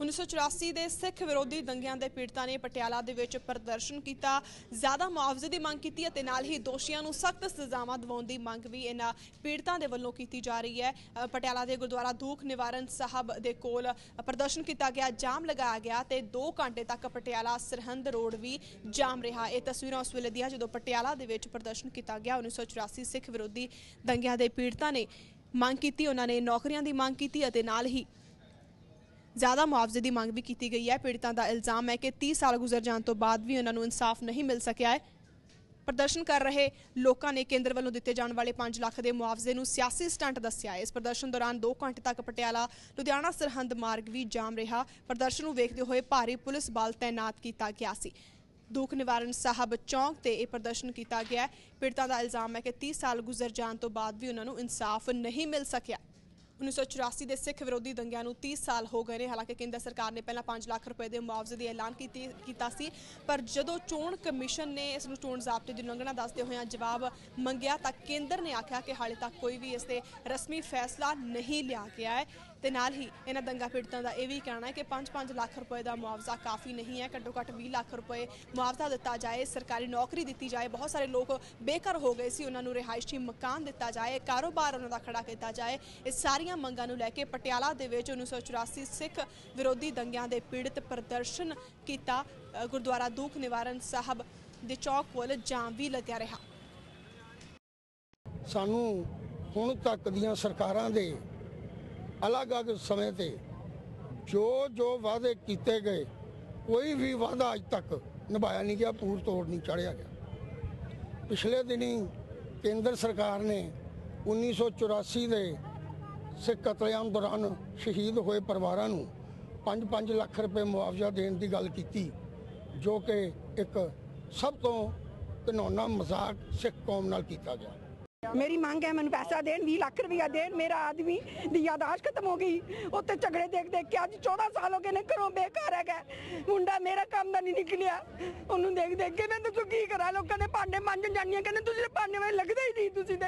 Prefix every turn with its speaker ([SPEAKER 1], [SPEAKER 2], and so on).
[SPEAKER 1] 1984 ਦੇ ਸਿੱਖ ਵਿਰੋਧੀ ਦੰਗਿਆਂ ਦੇ ਪੀੜਤਾਂ ਨੇ ਪਟਿਆਲਾ ਦੇ ਵਿੱਚ ਪ੍ਰਦਰਸ਼ਨ ਕੀਤਾ, ਜ਼ਿਆਦਾ ਮੁਆਵਜ਼ੇ ਦੀ ਮੰਗ ਕੀਤੀ ਅਤੇ ਨਾਲ ਹੀ ਦੋਸ਼ੀਆਂ ਨੂੰ ਸਖਤ ਸਜ਼ਾਵਾਂ ਦਿਵਾਉਣ ਦੀ ਮੰਗ ਵੀ ਇਹਨਾਂ ਪੀੜਤਾਂ ਦੇ ਵੱਲੋਂ ਕੀਤੀ ਜਾ ਰਹੀ ਹੈ। ਪਟਿਆਲਾ ਦੇ ਗੁਰਦੁਆਰਾ ਦੂਖ ਨਿਵਾਰਨ ਸਾਹਿਬ ਦੇ ਕੋਲ ਪ੍ਰਦਰਸ਼ਨ ਕੀਤਾ ਗਿਆ, ਜਾਮ ਲਗਾਇਆ ਗਿਆ ਤੇ 2 ਘੰਟੇ ਤੱਕ ਪਟਿਆਲਾ ਸਰਹੰਦ ਰੋਡ ਵੀ ਜਾਮ ਰਿਹਾ। ਇਹ ਤਸਵੀਰਾਂ ਉਸ ਵੇਲੇ ਦੀਆਂ ਜਦੋਂ ਪਟਿਆਲਾ ਦੇ ਵਿੱਚ ਪ੍ਰਦਰਸ਼ਨ ਕੀਤਾ ਗਿਆ 1984 ਸਿੱਖ ਵਿਰੋਧੀ ਦੰਗਿਆਂ ਦੇ ਪੀੜਤਾਂ ਨੇ ਮੰਗ ਕੀਤੀ, ਉਹਨਾਂ ਨੇ ਨੌਕਰੀਆਂ ਦੀ ਮੰਗ ਕੀਤੀ ਅਤੇ ਨਾਲ ਹੀ ਜ਼ਿਆਦਾ ਮੁਆਵਜ਼ੇ ਦੀ ਮੰਗ ਵੀ ਕੀਤੀ ਗਈ ਹੈ। ਪੀੜਤਾਂ ਦਾ ਇਲਜ਼ਾਮ ਹੈ ਕਿ 30 ਸਾਲ ਗੁਜ਼ਰ ਜਾਣ ਤੋਂ ਬਾਅਦ ਵੀ ਉਹਨਾਂ ਨੂੰ ਇਨਸਾਫ ਨਹੀਂ ਮਿਲ ਸਕਿਆ ਹੈ। ਪ੍ਰਦਰਸ਼ਨ ਕਰ ਰਹੇ ਲੋਕਾਂ ਨੇ ਕੇਂਦਰ ਵੱਲੋਂ ਦਿੱਤੇ ਜਾਣ ਵਾਲੇ 5 ਲੱਖ ਦੇ ਮੁਆਵਜ਼ੇ ਨੂੰ ਸਿਆਸੀ ਸਟੰਟ ਦੱਸਿਆ। ਹੈ ਇਸ ਪ੍ਰਦਰਸ਼ਨ ਦੌਰਾਨ 2 ਘੰਟੇ ਤੱਕ ਪਟਿਆਲਾ, ਲੁਧਿਆਣਾ, ਸਰਹੰਦ ਮਾਰਗ ਵੀ ਜਾਮ ਰਿਹਾ। ਪ੍ਰਦਰਸ਼ਨ ਨੂੰ ਵੇਖਦੇ ਹੋਏ ਭਾਰੀ ਪੁਲਿਸ ਬਲ ਤਾਇਨਾਤ ਕੀਤਾ ਗਿਆ ਸੀ। ਦੁੱਖ ਨਿਵਾਰਨ ਸਾਹਿਬ ਚੌਂਕ ਤੇ ਇਹ ਪ੍ਰਦਰਸ਼ਨ ਕੀਤਾ ਗਿਆ ਪੀੜਤਾਂ ਦਾ ਇਲਜ਼ਾਮ ਹੈ ਕਿ 30 ਸਾਲ ਗੁਜ਼ਰ ਜਾਣ ਤੋਂ ਬਾਅਦ ਵੀ ਉਹਨਾਂ ਨੂੰ ਇਨਸਾਫ ਨਹੀਂ ਮਿਲ ਸਕਿਆ। 1984 ਦੇ ਸਿੱਖ ਵਿਰੋਧੀ ਦੰਗਿਆਂ ਨੂੰ 30 ਸਾਲ ਹੋ ਗਏ ਨੇ। ਹਾਲਾਂਕਿ ਕੇਂਦਰ ਸਰਕਾਰ ਨੇ ਪਹਿਲਾਂ 5 ਲੱਖ ਰੁਪਏ ਦੇ ਮੁਆਵਜ਼ੇ ਦੀ ਐਲਾਨ ਕੀਤੀ, ਕੀਤਾ ਸੀ, ਪਰ ਜਦੋਂ ਚੋਣ ਕਮਿਸ਼ਨ ਨੇ ਇਸ ਨੂੰ ਚੋਣ ਜ਼ਾਬਤੇ ਦੀ ਉਲੰਘਣਾ ਦੱਸਦੇ ਹੋਏ ਜਵਾਬ ਮੰਗਿਆ ਤਾਂ ਕੇਂਦਰ ਨੇ ਆਖਿਆ ਕਿ ਹਾਲੇ ਤੱਕ ਕੋਈ ਵੀ ਇਸ ਤੇ ਰਸਮੀ ਫੈਸਲਾ ਨਹੀਂ ਲਿਆ ਗਿਆ ਹੈ। ਤੇ ਨਾਲ ਹੀ ਇਹਨਾਂ ਦੰਗਾ ਪੀੜਤਾਂ ਦਾ ਇਹ ਵੀ ਕਹਿਣਾ ਹੈ ਕਿ 5-5 ਲੱਖ ਰੁਪਏ ਦਾ ਮੁਆਵਜ਼ਾ ਕਾਫੀ ਨਹੀਂ ਹੈ। ਘੱਟੋ ਘੱਟ 20 ਲੱਖ ਰੁਪਏ ਮੁਆਵਜ਼ਾ ਦਿੱਤਾ ਜਾਏ, ਸਰਕਾਰੀ ਨੌਕਰੀ ਦਿੱਤੀ ਜਾਏ। ਬਹੁਤ ਸਾਰੇ ਲੋਕ ਬੇਘਰ ਹੋ ਗਏ ਸੀ। ਉਹਨਾਂ ਨੂੰ ਰਿਹਾਇਸ਼ੀ ਮਕਾਨ ਦਿੱਤਾ ਜਾਏ, ਕਾਰੋਬਾਰ ਉਹਨਾਂ ਦਾ ਖੜਾ ਕੀਤਾ ਜਾਏ। ਇਹ ਸਾਰੀਆਂ ਮੰਗਾਂ ਨੂੰ ਲੈ ਕੇ ਪਟਿਆਲਾ ਦੇ ਵਿੱਚ 1984 ਸਿੱਖ ਵਿਰੋਧੀ ਦੰਗਿਆਂ ਦੇ ਪੀੜਤ ਪ੍ਰਦਰਸ਼ਨ ਕੀਤਾ ਗੁਰਦੁਆਰਾ ਦੂਖ ਨਿਵਾਰਨ ਸਾਹਿਬ ਦੇ ਚੌਕ ਕੋਲ ਜਾਮ ਵੀ ਲੱਗਿਆ ਰਿਹਾ।
[SPEAKER 2] ਸਾਨੂੰ ਹੁਣ ਤੱਕ ਦੀਆਂ ਸਰਕਾਰਾਂ ਦੇ ਅਲੱਗ-ਅਲੱਗ ਸਮੇਂ ਤੇ ਜੋ ਜੋ ਵਾਅਦੇ ਕੀਤੇ ਗਏ, ਕੋਈ ਵੀ ਵਾਅਦਾ ਅੱਜ ਤੱਕ ਨਿਭਾਇਆ ਨਹੀਂ ਗਿਆ, ਪੂਰ ਤੋੜ ਨਹੀਂ ਚੜਿਆ ਗਿਆ। ਪਿਛਲੇ ਦਿਨੀ ਕੇਂਦਰ ਸਰਕਾਰ ਨੇ 1984 ਦੇ ਸਿੱਖ ਕਤਲੇਆਮ ਦੌਰਾਨ ਸ਼ਹੀਦ ਹੋਏ ਪਰਿਵਾਰਾਂ ਨੂੰ 5-5 ਲੱਖ ਰੁਪਏ ਮੁਆਵਜ਼ਾ ਦੇਣ ਦੀ ਗੱਲ ਕੀਤੀ, ਜੋ ਕਿ ਇੱਕ ਸਭ ਤੋਂ ਘਿਨੌਣਾ ਮਜ਼ਾਕ ਸਿੱਖ ਕੌਮ ਨਾਲ ਕੀਤਾ ਗਿਆ।
[SPEAKER 3] ਮੇਰੀ ਮੰਗ ਹੈ ਮੈਨੂੰ ਪੈਸਾ ਦੇਣ 20 ਲੱਖ ਰੁਪਇਆ ਦੇਣ, ਮੇਰਾ ਆਦਮੀ ਦੀ ਯਾਦਾਸ਼ਤ ਖਤਮ ਹੋ ਗਈ। ਉੱਤੇ ਝਗੜੇ ਦੇਖ ਦੇਖ ਕੇ ਅੱਜ 14 ਸਾਲ ਹੋ ਗਏ ਨੇ ਘਰੋਂ ਬੇਕਾਰ ਹੈਗਾ। ਮੁੰਡਾ ਮੇਰਾ ਕੰਮ ਦਾ ਨਹੀਂ ਨਿਕਲਿਆ। ਉਹਨੂੰ ਦੇਖ ਦੇਖ ਕੇ ਮੈਂ ਦੱਸੋ ਕੀ ਕਰਾਂ? ਲੋਕਾਂ ਦੇ ਭਾਂਡੇ ਮੰਨ ਜਾਂਦੀਆਂ ਕਹਿੰਦੇ ਤੁਸੀਂ ਭਾਂਡੇ ਵਿੱਚ ਲੱਗਦਾ ਹੀ ਨਹੀਂ, ਤੁਸੀਂ